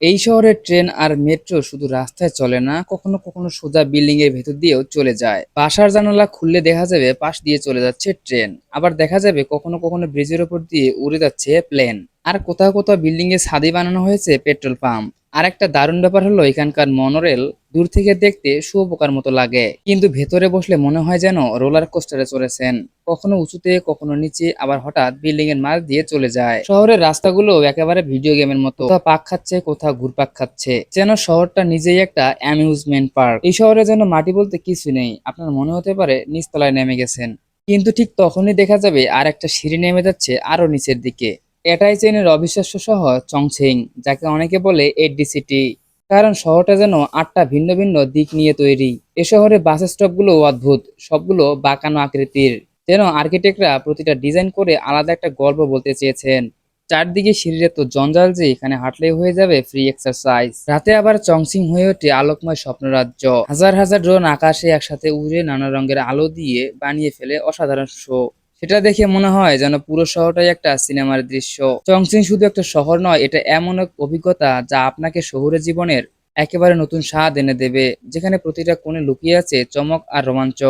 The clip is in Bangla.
এই শহরের ট্রেন আর মেট্রো শুধু রাস্তায় চলে না, কখনো কখনো সোজা বিল্ডিং এর ভেতর দিয়েও চলে যায়। বাসার জানালা খুললে দেখা যাবে পাশ দিয়ে চলে যাচ্ছে ট্রেন। আবার দেখা যাবে কখনো কখনো ব্রিজের ওপর দিয়ে উড়ে যাচ্ছে প্লেন। আর কোথাও কোথাও বিল্ডিং এর ছাদে বানানো হয়েছে পেট্রোল পাম্প। আর একটা দারুণ ব্যাপার হলো এখানকার মনোরেল দূর থেকে দেখতে শুয়োপোকার মতো লাগে। কিন্তু ভেতরে বসলে মনে হয় যেন রোলার কোস্টারে চড়েছেন। কখনো উঁচুতে, কখনো নিচে, আবার হঠাৎ বিল্ডিং এর মাঝ দিয়ে চলে যায়। শহরের রাস্তাগুলো একেবারে ভিডিও গেমের মতো। কোথাও পাক খাচ্ছে, কোথাও ঘুরপাক খাচ্ছে। যেন শহরটা নিজেই একটা অ্যামিউজমেন্ট পার্ক। এই শহরে যেন মাটি বলতে কিছু নেই। আপনার মনে হতে পারে নিচতলায় নেমে গেছেন। কিন্তু ঠিক তখনই দেখা যাবে আর একটা সিঁড়ি নেমে যাচ্ছে আরও নিচের দিকে। এটাই চীনের অবিশ্বাস্য শহর চংছিং যাকে অনেকে বলে এডি সিটি। কারণ শহরটা যেন আটটা ভিন্ন ভিন্ন দিক নিয়ে তৈরি। এ শহরে বাস স্টপগুলো অদ্ভুত। সবগুলো বাঁকানো আকৃতির। যেন আর্কিটেক্টরা প্রতিটা ডিজাইন করে আলাদা একটা গল্প বলতে চেয়েছেন। চারদিকে সিঁড়ির তো জঞ্জাল যে এখানে হাঁটলে হয়ে যাবে ফ্রি এক্সারসাইজ রাতে আবার চংসিং হয়ে ওঠে আলোকময় স্বপ্নরাজ্য। হাজার হাজার ড্রোন আকাশে একসাথে উড়ে নানা রঙের আলো দিয়ে বানিয়ে ফেলে অসাধারণ শো সেটা দেখে মনে হয় যেন পুরো শহরটাই একটা সিনেমার দৃশ্য। চংসিং শুধু একটা শহর নয়, এটা এমন এক অভিজ্ঞতা যা আপনাকে শহুরে জীবনের একেবারে নতুন স্বাদ এনে দেবে, যেখানে প্রতিটা কোণে লুকিয়ে আছে চমক আর রোমাঞ্চ।